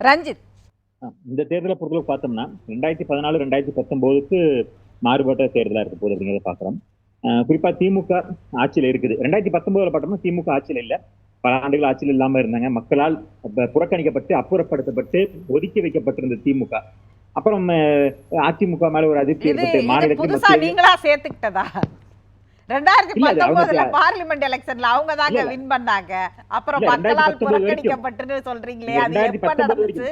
ரஞ்சித். இந்த தேர்தலை பொறுத்தளவு பார்த்தோம்னா ரெண்டாயிரத்தி பதினாலு ரெண்டாயிரத்தி பத்தொன்பதுக்கு மாறுபட்ட தேர்தலா இருக்க போகுது அப்படிங்கிறத பாக்குறோம் அஹ் குறிப்பா திமுக ஆட்சியில இருக்குது. ரெண்டாயிரத்தி பத்தொன்பதுல பார்த்தோம்னா திமுக ஆட்சியில இல்ல. பல ஆண்டுகள் ஆட்சியில் இல்லாம இருந்தாங்க. மக்களால் புறக்கணிக்கப்பட்டு அப்புறப்படுத்தப்பட்டு ஒதுக்கி வைக்கப்பட்டிருந்த திமுக. அப்புறம் அதிமுக மேல ஒரு அதிருப்தி ஏற்பட்டு மாநிலத்தில் நீங்களா சேர்த்துக்கிட்டதா? ரெண்டாயிரத்தி பத்தொன்பதுல பார்லிமெண்ட் எலெக்ஷன்ல அவங்க தாங்க. வின் பண்ணாங்க அப்புறம் மக்களால் 2019 வரைக்கும். புறக்கணிக்கப்பட்டுன்னு சொல்றீங்களே அது எப்ப நடந்துச்சு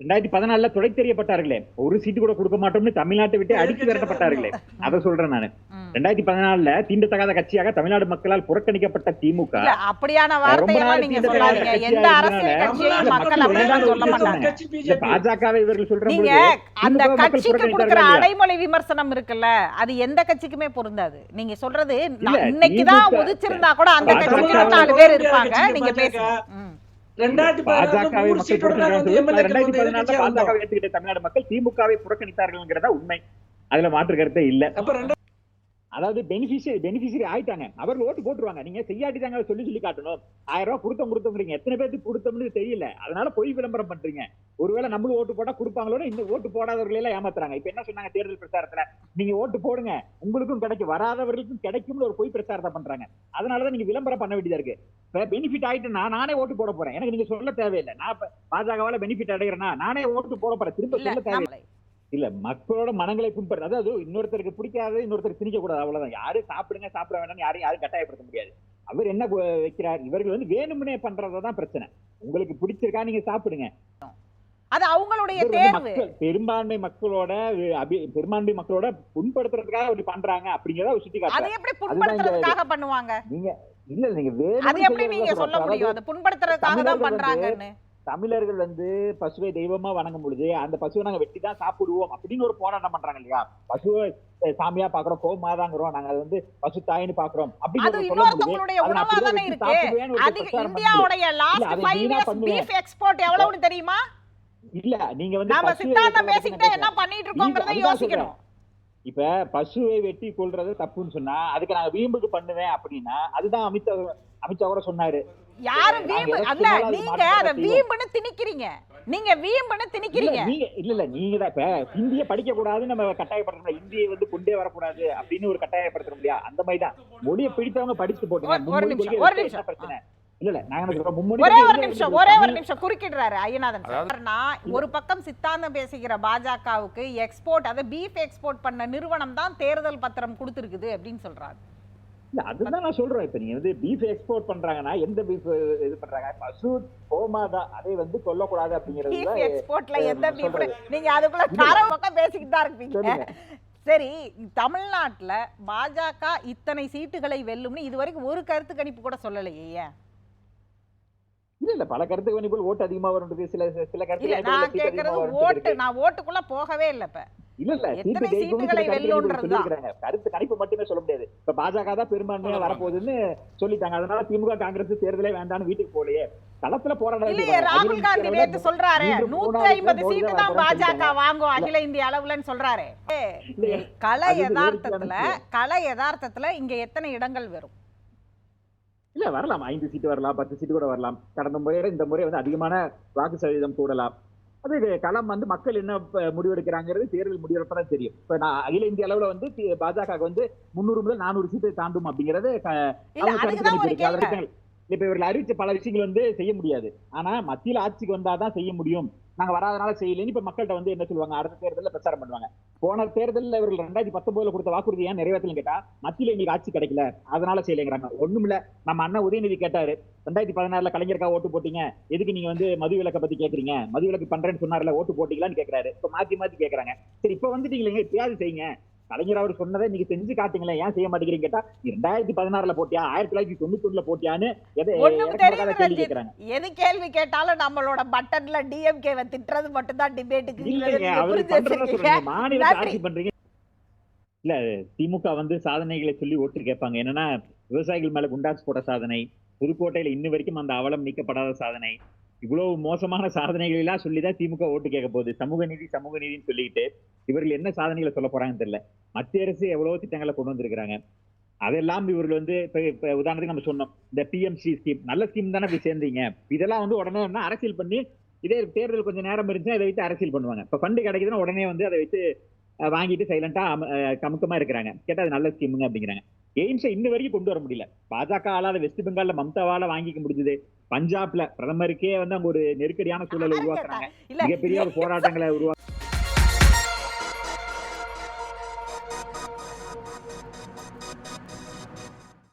ரெண்டாயிரத்தி பதினாலுல துடை தெரியப்பட்டார்களே ஒரு சீட்டு கூட கொடுக்க மாட்டோம்னு தமிழ்நாட்டை விட்டு அடித்து விரட்டப்பட்டார்களே அதை சொல்றேன் நானு. ரெண்டாயிரத்தி பதினாலுல தீண்டத்தகாத கட்சியாக தமிழ்நாடு மக்களால் புறக்கணிக்கப்பட்ட திமுக. இல்ல அப்படியான பாஜகவை இவர்கள் சொல்ற நீங்க பொழுது அந்த கட்சிக்கு கொடுக்கிற? அடைமொழி விமர்சனம் இருக்குல்ல அது எந்த கட்சிக்குமே பொருந்தாது. நீங்க சொல்றது இன்னைக்குதான் உதிச்சிருந்தா கூட அந்த கட்சிக்கு நாலு பேர் இருப்பாங்க. நீங்க பேசுங்க தமிழ்நாடு மக்கள் திமுகவை புறக்கணித்தார்கள்ங்கிறதா உண்மை. அதுல மாற்று கருத்தே இல்ல. அப்ப அதாவது பெனிஃபிஷியரி பெனிஃபிஷியரி ஆயிட்டாங்க. அவர்கள் ஓட்டு போட்டுருவாங்க. நீங்க செய்யாட்டி தாங்க சொல்லி சொல்லி காட்டணும். ஆயிரம் ரூபாய் கொடுத்தோம் கொடுத்தோங்கிறீங்க எத்தனை பேருக்கு கொடுத்தோம்னு தெரியல. அதனால பொய் விளம்பரம் பண்றீங்க. ஒருவேளை நம்மளும் ஓட்டு போட்டா கொடுப்பாங்களோட இந்த ஓட்டு போடாதவர்களை எல்லாம் ஏமாத்துறாங்க. இப்ப என்ன சொன்னாங்க தேர்தல் பிரச்சாரத்துல? நீங்க ஓட்டு போடுங்க. உங்களுக்கும் கிடைக்கும். வராதவர்களுக்கும் கிடைக்கும்னு ஒரு பொய் பிரச்சாரத்தை பண்றாங்க. அதனாலதான் நீங்க விளம்பரம் பண்ண வேண்டியதா இருக்கு. இப்ப பெனிஃபிட் ஆயிட்டு நான் நானே ஓட்டு போட போறேன். எனக்கு நீங்க சொல்ல தேவையில்லை. நான் பாஜகவால பெனிஃபிட் அடைகிறேன்னா நானே ஓட்டு போட போறேன். திரும்ப சொல்ல தேவை நம்மளை இல்ல மக்களோட மனங்களை புண்படுறது அதாவது இன்னொருத்தருக்கு பிடிக்காத இன்னொருத்தருக்கு திணிக்க கூடாது அவ்வளவுதான். யாரும் சாப்பிடுங்க சாப்பிட வேண்டாம் யாரையும் யாரும் கட்டாயப்படுத்த முடியாது. அவர் என்ன வைக்கிறார்? இவர்கள் வந்து வேணும்னே பண்றதுதான் பிரச்சனை. உங்களுக்கு பிடிச்சிருக்கா நீங்க சாப்பிடுங்க. அது அவங்களுடைய தேர்வு. பெரும்பான்மை மக்களோட அபி பெரும்பான்மை மக்களோட புண்படுத்துறதுக்காக அப்படி பண்றாங்க அப்படிங்கறத சுட்டி அது எப்படி புண்படுத்துறதுக்காக பண்ணுவாங்க? நீங்க இல்ல நீங்க அது வேணும்னு எப்படி நீங்க சொல்ல. முடியும்? அது புண்படுத்துறதுக்காக தான் பண்றாங்கன்னு. தமிழர்கள் வந்து பசுவை தெய்வமா வணங்கும் பொழுது அந்த பசுவை நாங்க வெட்டி தான் சாப்பிடுவோம் அப்படின்னு ஒரு போராட்டம் பண்றாங்க இல்லையா? பசுவை சாமியா பாக்குறோம் கோ மாதாங்கிறோம் நாங்க அதை வந்து பசு தாயின்னு பாக்குறோம் அப்படின்னு தெரியுமா? இல்ல நீங்க வந்து என்ன. பண்ணிட்டு இருக்கோங்கிறத யோசிக்கணும். இப்ப பசுவை வெட்டி கொள்றது தப்புன்னு சொன்னா அதுக்கு நாங்க வீம்புக்கு பண்ணுவேன் அப்படின்னா அதுதான் அமித்ஷா அமித்ஷா கூட சொன்னாரு. யாரும் வீம்பு அல்ல நீங்க அத. வீம்புன்னு திணிக்கிறீங்க. நீங்க வீம்புன்னு திணிக்கிறீங்க. நீங்க இல்ல இல்ல நீங்க தான் இப்ப ஹிந்திய படிக்க கூடாதுன்னு நம்ம கட்டாயப்படுத்தணும். இந்தியை வந்து கொண்டே வரக்கூடாது அப்படின்னு ஒரு கட்டாயப்படுத்த முடியா அந்த மாதிரி தான். மொழியை பிடித்தவங்க படிச்சு போட்டுங்க. ஒரு- நிமிஷம், ஒரு நிமிஷம். பிரச்சனை. ஒரே ஒரு நிமிஷம் ஒரே ஒரு நிமிஷம். குறுக்கிடுறாரு ஐயநாதன் ஒரு பக்கம் சித்தாந்தம் பேசுகிற பாஜகவுக்கு எக்ஸ்போர்ட் அதை பீஃப் எக்ஸ்போர்ட் பண்ண நிறுவனம் தான் தேர்தல் பத்திரம் கொடுத்திருக்குது அப்படின்னு சொல்றாரு. இல்ல அதுதான் நான் சொல்றேன் இப்ப நீங்க வந்து பீஃப் எக்ஸ்போர்ட் பண்றாங்கன்னா எந்த பீஃப் இது பண்றாங்க பசு கோமாதா அதை வந்து கொல்லக்கூடாது அப்படிங்கிறது பீஃப் எக்ஸ்போர்ட்ல எந்த பீஃப். நீங்க அதுக்குள்ள தர பக்கம் பேசிக்கிட்டு தான் இருப்பீங்க. சரி தமிழ்நாட்டுல பாஜக இத்தனை சீட்டுகளை வெல்லும்னு இது வரைக்கும் ஒரு கருத்து கணிப்பு கூட சொல்லலையே இல்ல இல்ல பல கருத்து கணிப்புகள் ஓட்டு அதிகமா வரும்ன்றது சில சில கருத்து நான் வரும்ன்றது ஓட்டு. நான் ஓட்டுக்குள்ள போகவே இல்ல இப்ப இல்ல இல்ல சீட்டு சீட்டுகளை கருத்து கணிப்பு மட்டுமே சொல்ல முடியாது. இப்ப பாஜக தான் பெரும்பான்மையா வரப்போகுதுன்னு சொல்லிட்டாங்க. அதனால திமுக காங்கிரஸ் தேர்தலே வேண்டாம்னு வீட்டுக்கு போலையே களத்துல போராட ராகுல் காந்தி நேத்து சொல்றாரு. நூத்தி ஐம்பது சீட்டு தான் பாஜக. வாங்கும் அகில இந்திய அளவுலன்னு சொல்றாரு. கல யதார்த்தத்துல கல யதார்த்தத்துல இங்க எத்தனை இடங்கள் வரும் இல்ல வரலாம். ஐந்து சீட்டு வரலாம் பத்து சீட்டு கூட வரலாம். கடந்த முறையோட இந்த முறை வந்து அதிகமான வாக்கு சதவீதம் கூடலாம். அது இது களம் வந்து மக்கள் என்ன முடிவெடுக்கிறாங்கிறது தேர்தல் முடிவெடுப்பதான் தெரியும். இப்ப நான் அகில இந்திய அளவுல வந்து பாஜக வந்து முன்னூறு முதல் நானூறு சீட்டு தாண்டும் அப்படிங்கறது இப்ப இவர்கள் அறிவிச்ச பல விஷயங்கள் வந்து செய்ய முடியாது. ஆனா மத்தியில ஆட்சிக்கு வந்தாதான் செய்ய முடியும். நாங்க வராதனால செய்யலைன்னு இப்ப மக்கள்கிட்ட வந்து என்ன சொல்லுவாங்க? அடுத்த தேர்தலில் பிரச்சாரம் பண்ணுவாங்க. போன தேர்தலில் இவர்கள் ரெண்டாயிரத்தி பத்தொன்பதுல கொடுத்த வாக்குறுதி ஏன் நிறைவேற்றலன்னு கேட்டா மத்தியில எங்களுக்கு ஆட்சி கிடைக்கல. அதனால செய்யலைங்கிறாங்க. ஒண்ணும் இல்ல நம்ம அண்ணன் உதயநிதி கேட்டாரு. ரெண்டாயிரத்தி பதினாறுல கலைஞருக்கா ஓட்டு போட்டீங்க? எதுக்கு நீங்க வந்து மது விலக்க பத்தி கேக்குறீங்க? மது விலக்கு பண்றேன்னு சொன்னார்ல ஓட்டு போட்டீங்களான்னு கேக்குறாரு. இப்ப மாத்தி மாத்தி கேக்குறாங்க. சரி இப்ப வந்துட்டீங்களே இப்பயாவது செய்யுங்க. கலைஞர் அவர் சொன்னதை நீங்க செஞ்சு காட்டுங்களேன். ஏன் செய்ய மாட்டேங்கிறீங்க கேட்டா ரெண்டாயிரத்தி பதினாறுல போட்டியா ஆயிரத்தி தொள்ளாயிரத்தி தொண்ணூத்தி ஒண்ணுல போட்டியான்னு கேள்வி ரஞ்சித். கேக்குறாங்க எது கேள்வி கேட்டாலும் நம்மளோட பட்டன்ல டிஎம்கேவை திட்டுறது மட்டும் தான் டிபேட்டுக்கு மாநில ஆட்சி பண்றீங்க. இல்ல திமுக வந்து சாதனைகளை சொல்லி ஓட்டு கேட்பாங்க. என்னன்னா விவசாயிகள் மேல குண்டாஸ் போட சாதனை புதுக்கோட்டையில இன்ன வரைக்கும் அந்த அவலம் நீக்கப்படாத சாதனை இவ்வளவு மோசமான சாதனைகள் எல்லாம் சொல்லிதான் திமுக ஓட்டு கேட்க போகுது. சமூக நீதி சமூக நீதினு சொல்லிட்டு இவர்கள் என்ன சாதனைகளை சொல்ல போறாங்கன்னு தெரியல. மத்திய அரசு எவ்வளவு திட்டங்களை கொண்டு வந்திருக்கிறாங்க. அதெல்லாம் இவர்கள் வந்து இப்ப இப்ப உதாரணத்துக்கு நம்ம சொன்னோம். இந்த பிஎம்சி ஸ்கீம் நல்ல ஸ்கீம் தானே போய் சேர்ந்தீங்க. இதெல்லாம் வந்து உடனே என்ன அரசியல் பண்ணி இதே தேர்தல் கொஞ்சம் நேரம் இருந்துச்சுன்னா இதை வைத்து அரசியல் பண்ணுவாங்க. இப்ப ஃபண்டு கிடைக்குதுன்னா உடனே வந்து அதை வச்சு வாங்கிட்டு சைலண்டா கமுக்கமா இருக்கிறாங்க. கேட்டா அது நல்ல ஸ்கீமுங்க அப்படிங்கிறாங்க. எய்ம்ஸை இன்ன வரைக்கும் கொண்டு வர முடியல. பாஜக ஆளாத வெஸ்ட் பெங்கால்ல மம்தாவால வாங்கிக்க முடிஞ்சது. பஞ்சாப்ல பிரதமருக்கே வந்து அங்க ஒரு நெருக்கடியான சூழலை உருவாக்குறாங்க. மிகப்பெரிய ஒரு போராட்டங்களை உருவா